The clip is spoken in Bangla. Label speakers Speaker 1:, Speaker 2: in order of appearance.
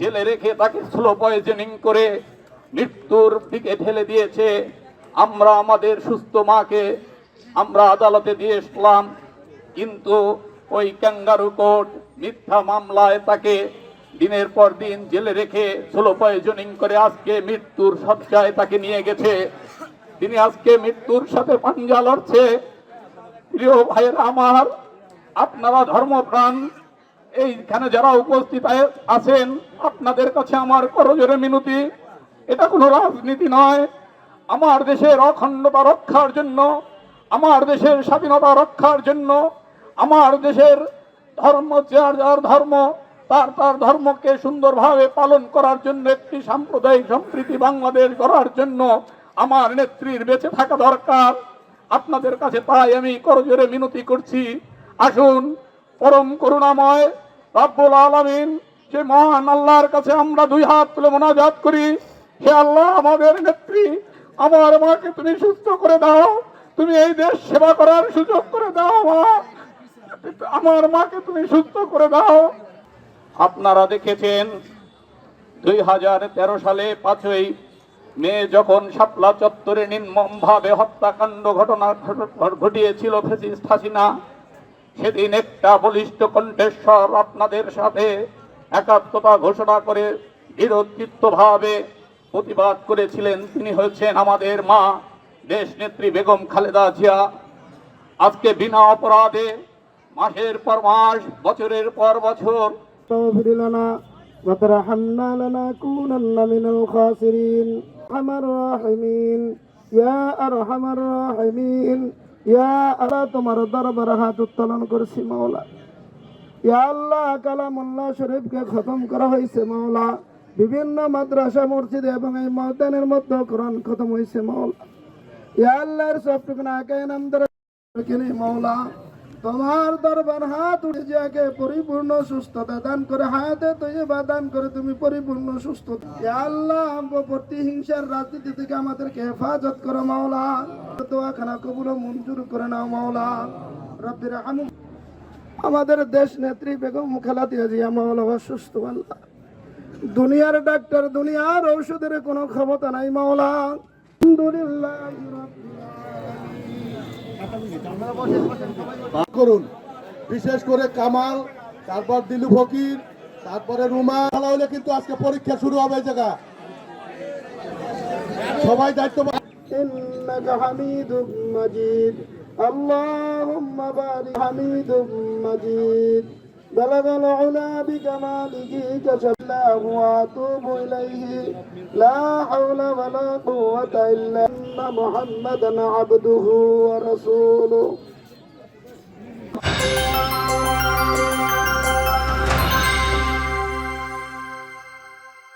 Speaker 1: জেলে রেখে তাকে স্লো পয়জনিং করে মৃত্যুর দিকে ঠেলে দিয়েছে। আমরা আমাদের সুস্থ মাকে আমরা আদালতে দিয়ে এসলাম কিন্তু ওই ক্যাঙ্গারু কোর্ট মিথ্যা মামলায় তাকে দিনের পর দিন জেলে রেখে স্লো পয়জনিং করে আজকে মৃত্যুর সজ্জায় তাকে নিয়ে গেছে। তিনি আজকে মৃত্যুর সাথে পাঞ্জা লড়ছে। প্রিয় ভাইয়েরা আমার, আপনারা ধর্মপ্রাণ এইখানে যারা উপস্থিত আছেন, আপনাদের কাছে আমার করজোরে মিনতি। এটা কোনো রাজনীতি নয়। আমার দেশের অখণ্ডতা রক্ষার জন্য, আমার দেশের স্বাধীনতা রক্ষার জন্য, আমার দেশের ধর্ম, যার যার ধর্ম, তার তার ধর্মকে সুন্দরভাবে পালন করার জন্য, একটি সাম্প্রদায়িক সম্প্রীতি বাংলাদেশ গড়ার জন্য আমার নেত্রীর বেঁচে থাকা দরকার। আপনাদের কাছে তাই আমি করজোরে মিনতি করছি। আসুন পরম করুণাময় রব্বুল আলামিন, যে মহান আল্লাহর কাছে আমরা দুই হাত তুলে মোনাজাত করি, হে আল্লাহ আমাদের নেত্রী, আমার মাকে তুমি সুস্থ করে দাও, তুমি এই দেশ সেবা করার সুযোগ করে দাও আমার মাকে তুমি সুস্থ করে দাও। আপনারা দেখেছেন, দুই হাজার তেরো সালে পাঁচই মে যখন শাপলা চত্বরে নির্মমভাবে হত্যাকাণ্ড ঘটনা ঘটিয়েছিল ফেসিস হাসিনা সেদিন একটা বলিষ্ঠ কণ্ঠেশ্বর আপনাদের সাথে একাত্মতা ঘোষণা করে দৃঢ়চিত্তভাবে প্রতিবাদ করেছিলেন তিনি হচ্ছেন আমাদের মা দেশ নেত্রী বেগম খালেদা জিয়া আজকে বিনা অপরাধে মাসের পর মাস বছরের পর বছর
Speaker 2: واغفر لنا وترحمنا لنكونن من الخاسرين أرحم الراحمين يا أرحم الراحمين يا আল্লাহ, তোমার দরবার হাত উত্তোলন করছি মাওলা। ইয়া আল্লাহ, কালামুল্লাহ শরীফকে খতম করা হয়েছে মাওলা। বিভিন্ন মাদ্রাসা, মসজিদ এবং এই ময়দানের মধ্যে কোরআন খতম হয়েছে মাওলা। ইয়া আল্লাহর সবটুকু কে নাম ধরে মাওলা। তোমার দরবার হাত উঠে যাকে পরিপূর্ণ সুস্থতা দান করে, হায়াতে তৈবা দান করে তুমি পরিপূর্ণ সুস্থতা ইয়া আল্লাহ প্রতিহিংসার রাজনীতি থেকে আমাদেরকে হেফাজত করো মাওলা। দোয়াখানা কবুল মঞ্জুর করে নাও মাওলা। রব্বির হামু আমাদের দেশ নেত্রী বেগম খালাতিয়া জিয়া মাওলা অসুস্থ আল্লাহ। দুনিয়ার ডাক্তার, দুনিয়ার ঔষধের কোনো ক্ষমতা নাই মাওলা।
Speaker 3: করুন। বিশেষ করে কামাল, তারপর দিলু ফকির, তারপরে রুমা। হলে কিন্তু আজকে পরীক্ষা শুরু হবে জায়গা সবাই দায়িত্ব
Speaker 2: إنك حميد مجيد اللهم بارك حميد مجيد بلغ العلا بكماله كشف الله وأتوب إليه لا حول ولا قوة إلا أن محمدا عبده ورسوله